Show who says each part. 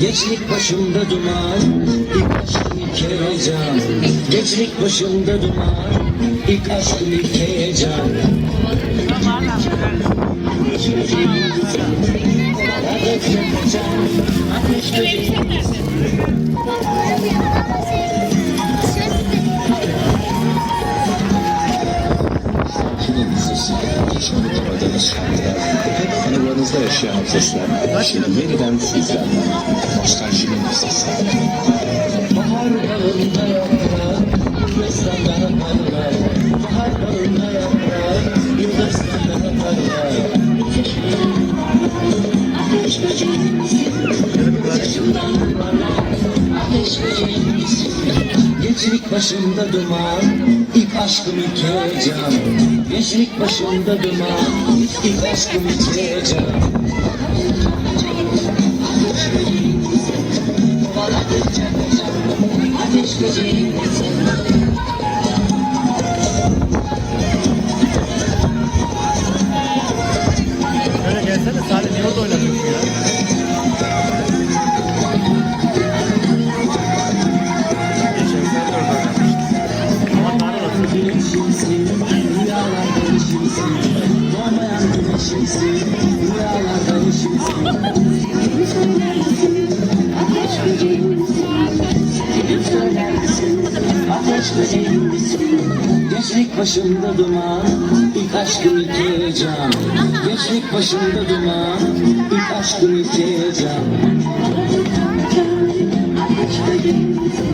Speaker 1: Gençlik başımda duman, ilk aşkım ilk heyecan. Gençlik başımda duman, ilk aşkım ilk heyecan. Ateş böceğim
Speaker 2: unutmadığınız şarkılar. Hep anılarınızda yaşayan sesler. Şimdi yeniden sizler. Nostaljinin sesi.
Speaker 1: Bahar bağında yaprak, Gençlik başımda duman, ilk aşkım ilk heyecan. Gençlik başımda duman, ilk aşkım ilk heyecan. Ateş böceğim Ateş böceğim başımda duman, ilk aşkım ilk heyecan. Gençlik başımda duman, ilk aşkım ilk heyecan. Ateş böceğim misin?